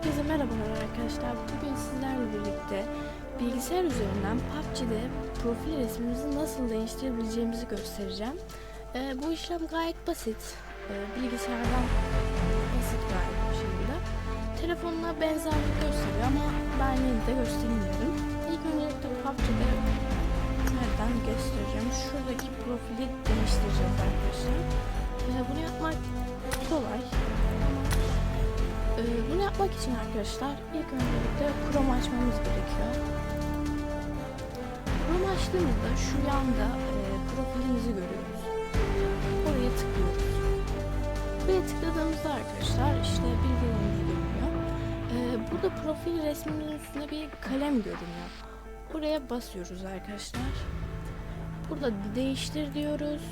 Herkese merhabalar arkadaşlar. Bugün sizlerle birlikte bilgisayar üzerinden PUBG'de profil resmimizi nasıl değiştirebileceğimizi göstereceğim. Ee, bu işlem gayet basit. Ee, bilgisayardan basit gayet bir şekilde. Telefonuna benzerlik gösteriyor ama ben yine de göstereyim dedim. İlk öncelikle PUBG'de nereden göstereceğim? Şuradaki profili değiştireceğiz arkadaşlar. Ee, bunu yapmak kolay. Yapmak için arkadaşlar ilk öncelikle Chrome açmamız gerekiyor. Chrome açtığımızda şu yanda e, profilimizi görüyoruz. Oraya tıklıyoruz. Buraya tıkladığımızda arkadaşlar işte bilgilerimiz görünüyor. Ee, burada profil resminin üstünde bir kalem görünüyor. Buraya basıyoruz arkadaşlar. Burada değiştir diyoruz.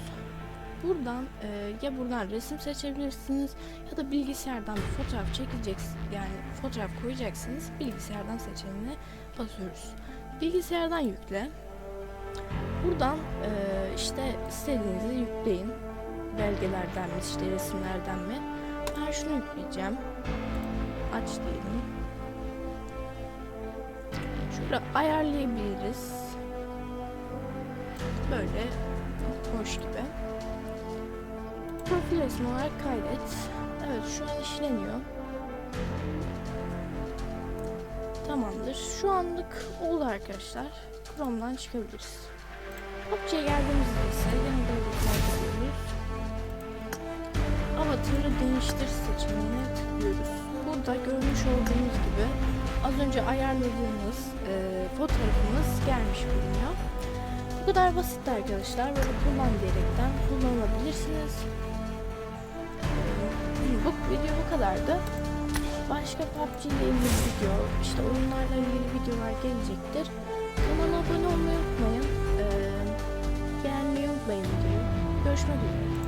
Buradan e, ya buradan resim seçebilirsiniz ya da bilgisayardan fotoğraf çekeceksiniz yani fotoğraf koyacaksınız bilgisayardan seçeneğine basıyoruz. Bilgisayardan yükle. Buradan e, işte istediğinizi yükleyin. Belgelerden mi işte resimlerden mi. Ben şunu yükleyeceğim. Aç diyelim. Şöyle ayarlayabiliriz. Böyle hoş gibi profil resmi olarak kaydet. Evet şu an işleniyor. Tamamdır. Şu anlık oldu arkadaşlar. Chrome'dan çıkabiliriz. PUBG'ye geldiğimizde ise yine böyle kaydediyoruz. Avatarı değiştir seçeneğine tıklıyoruz. Burada görmüş olduğunuz gibi az önce ayarladığımız e, fotoğrafımız gelmiş bulunuyor. Bu kadar basit arkadaşlar. Böyle kullan diyerekten kullanabilirsiniz. Bu video bu kadardı. Başka PUBG ile ilgili video, işte oyunlarla ilgili videolar gelecektir. Kanala abone olmayı unutmayın. Ee, beğenmeyi unutmayın videoyu. Görüşmek üzere.